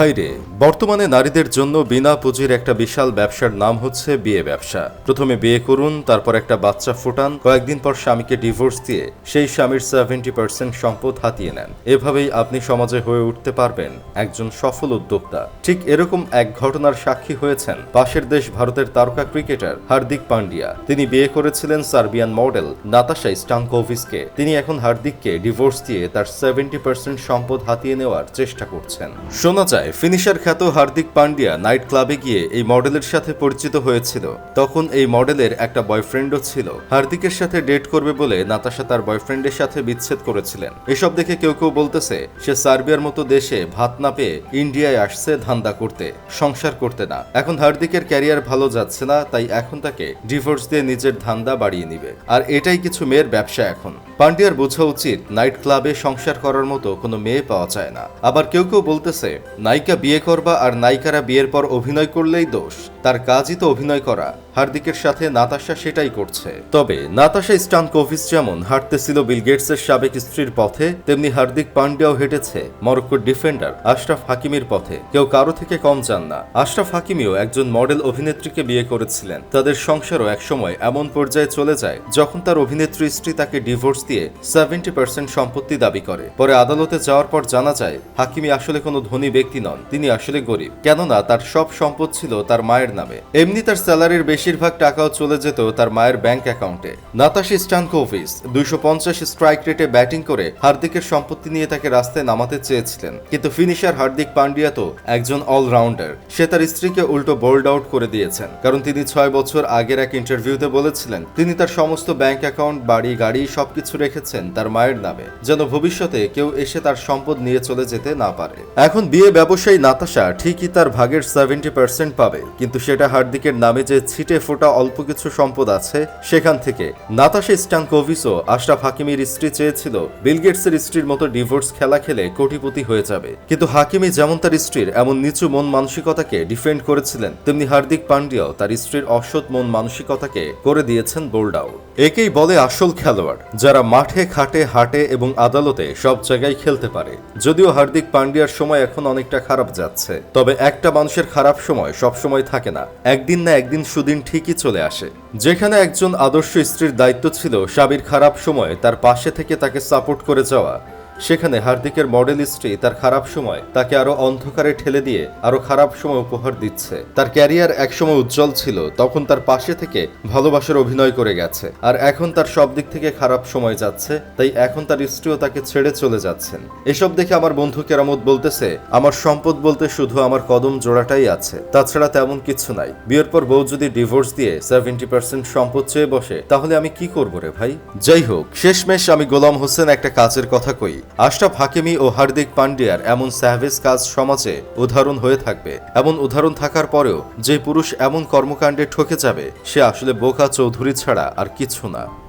ভাইরে বর্তমানে নারীদের জন্য বিনা পুঁজির একটা বিশাল ব্যবসার নাম হচ্ছে বিয়ে ব্যবসা। প্রথমে বিয়ে করুন, তারপর একটা বাচ্চা ফুটান, কয়েকদিন পর স্বামীকে ডিভোর্স দিয়ে সেই স্বামীর সেভেন্টি পার্সেন্ট সম্পদ হাতিয়ে নেন। এভাবেই আপনি সমাজে হয়ে উঠতে পারবেন একজন সফল উদ্যোক্তা। ঠিক এরকম এক ঘটনার সাক্ষী হয়েছেন পাশের দেশ ভারতের তারকা ক্রিকেটার হার্দিক পান্ডিয়া। তিনি বিয়ে করেছিলেন সার্বিয়ান মডেল নাতাশা স্টানকোভিসকে তিনি এখন হার্দিককে ডিভোর্স দিয়ে তার সেভেন্টি পার্সেন্ট সম্পদ হাতিয়ে নেওয়ার চেষ্টা করছেন। শোনা যায় ফিনিশার খ্যাত হার্দিক পান্ডিয়া নাইট ক্লাবে গিয়ে এই মডেলের সাথে পরিচিত হয়েছিল। তখন এই মডেলের একটা বয়ফ্রেন্ডও ছিল। হার্দিকের সাথে ডেট করবে বলে নাতাশা তার বয়ফ্রেন্ডের সাথে বিচ্ছেদ করেছিলেন। এসব দেখে কেউ কেউ বলতেছে, সে সার্বিয়ার মতো দেশে ভাত না পেয়ে ইন্ডিয়ায় আসছে ধান্দা করতে, সংসার করতে না। এখন হার্দিকের ক্যারিয়ার ভালো যাচ্ছে না, তাই এখন তাকে ডিভোর্স দিয়ে নিজের ধান্দা বাড়িয়ে নিবে। আর এটাই কিছু মেয়ের ব্যবসা এখন। পান্ডিয়ার বোঝা উচিত, নাইট ক্লাবে সংসার করার মতো কোনো মেয়ে পাওয়া যায় না। আবার কেউ কেউ বলতেছে নায়িকা বিয়ে করবা আর নায়িকারা বিয়ের পর অভিনয় করলেই দোষ। তার কাজই তো অভিনয় করা। হার্দিকের সাথে নাতাশা সেটাই করছে। তবে নাতাশা স্টানকোভিস যেমন হাঁটতেছিল বিল গেটসের সাবেক স্ত্রীর পথে, তেমনি হার্দিক পান্ডিয়াও হেঁটেছে মরক্কোর ডিফেন্ডার আশরাফ হাকিমের পথে। কেউ কারও থেকে কম যান না। আশরাফ হাকিমিও একজন মডেল অভিনেত্রীকে বিয়ে করেছিলেন। তাদের সংসারও একসময় এমন পর্যায়ে চলে যায় যখন তার অভিনেত্রী স্ত্রী তাকে ডিভোর্স দিয়ে সেভেন্টি পার্সেন্ট সম্পত্তি দাবি করে। পরে আদালতে যাওয়ার পর জানা যায় হাকিমি আসলে কোনো ধনী ব্যক্তি নন, তিনি আসলে গরিব। কেননা তার সব সম্পদ ছিল তার মায়ের নামে। এমনি তার স্যালারির বেশিরভাগ টাকাও চলে যেত তার মায়ের ব্যাংক অ্যাকাউন্টে। নাতাশি স্টানকোভিস দুইশো পঞ্চাশ স্ট্রাইক রেটে ব্যাটিং করে হার্দিকের সম্পত্তি নিয়ে তাকে রাস্তায় নামাতে চেয়েছিলেন। কিন্তু ফিনিশার হার্দিক পান্ডিয়া তো একজন অলরাউন্ডার। সে তার স্ত্রীকে উল্টো বোল্ড আউট করে দিয়েছেন। কারণ তিনি ছয় বছর আগের এক ইন্টারভিউতে বলেছিলেন, তিনি তার সমস্ত ব্যাংক অ্যাকাউন্ট, বাড়ি, গাড়ি সবকিছু রেখেছেন তার মায়ের নামে, যেন ভবিষ্যতে কেউ এসে তার সম্পদ নিয়ে চলে যেতে না পারে। এখন বিয়ে ব্যবসায়ী নাতাশা ঠিকই তার ভাগের সেভেন্টি পার্সেন্ট পাবে, কিন্তু সেটা হার্দিকের নামে যে ছিটে ফোটা অল্প কিছু সম্পদ আছে, সেখান থেকে। নাতাশা স্টানকোভিসও আশরাফ হাকিমির স্ত্রী চেয়েছিল, বিল গেটসের স্ত্রীর মতো ডিভোর্স খেলা খেলে কোটিপতি হয়ে যাবে। কিন্তু হাকিমি যেমন তার স্ত্রীর, এমন নিচু মন মানসিকতাকে ডিফেন্ড করেছিলেন। তেমনি হার্দিক পান্ডিয়াও তার স্ত্রীর অসৎ মন মানসিকতাকে করে দিয়েছেন বোল্ড আউট। একেই বলে আসল খেলোয়াড়, যারা মাঠে, খাটে, হাটে এবং আদালতে সব জায়গায় খেলতে পারে। যদিও হার্দিক পান্ডিয়ার সময় এখন অনেকটা খারাপ যাচ্ছে, তবে একটা মানুষের খারাপ সময় সব সময় থাকে না। একদিন না একদিন সুদিন ঠিকই চলে আসে। যেখানে একজন আদর্শ স্ত্রীর দায়িত্ব ছিল, স্বামীর খারাপ সময়ে তার পাশে থেকে তাকে সাপোর্ট করে যাওয়া। সেখানে হার্দিকের মডেল স্ত্রী তার খারাপ সময় তাকে আরও অন্ধকারে ঠেলে দিয়ে আরও খারাপ সময় উপহার দিচ্ছে। তার ক্যারিয়ার একসময় উজ্জ্বল ছিল, তখন তার পাশে থেকে ভালোবাসার অভিনয় করে গেছে। আর এখন তার সব দিক থেকে খারাপ সময় যাচ্ছে, তাই এখন তার স্ত্রীও তাকে ছেড়ে চলে যাচ্ছেন। এসব দেখে আমার বন্ধু কেরামত বলতেছে, আমার সম্পদ বলতে শুধু আমার কদম জোড়াটাই আছে, তাছাড়া তেমন কিছু নাই। বিয়ের পর বউ যদি ডিভোর্স দিয়ে সেভেন্টি পার্সেন্ট সম্পদ চেয়ে বসে, তাহলে আমি কি করব রে ভাই? যাই হোক, শেষমেশ আমি গোলাম হোসেন একটা কাজের কথা কই। আশরাফ হাকিমি ও হার্দিক পান্ডিয়ার এমন স্যাভেজ কাজ সমাজে উদাহরণ হয়ে থাকবে। এমন উদাহরণ থাকার পরেও যে পুরুষ এমন কর্মকাণ্ডে ঠকে যাবে, সে আসলে বোকা চৌধুরী ছাড়া আর কিছু না।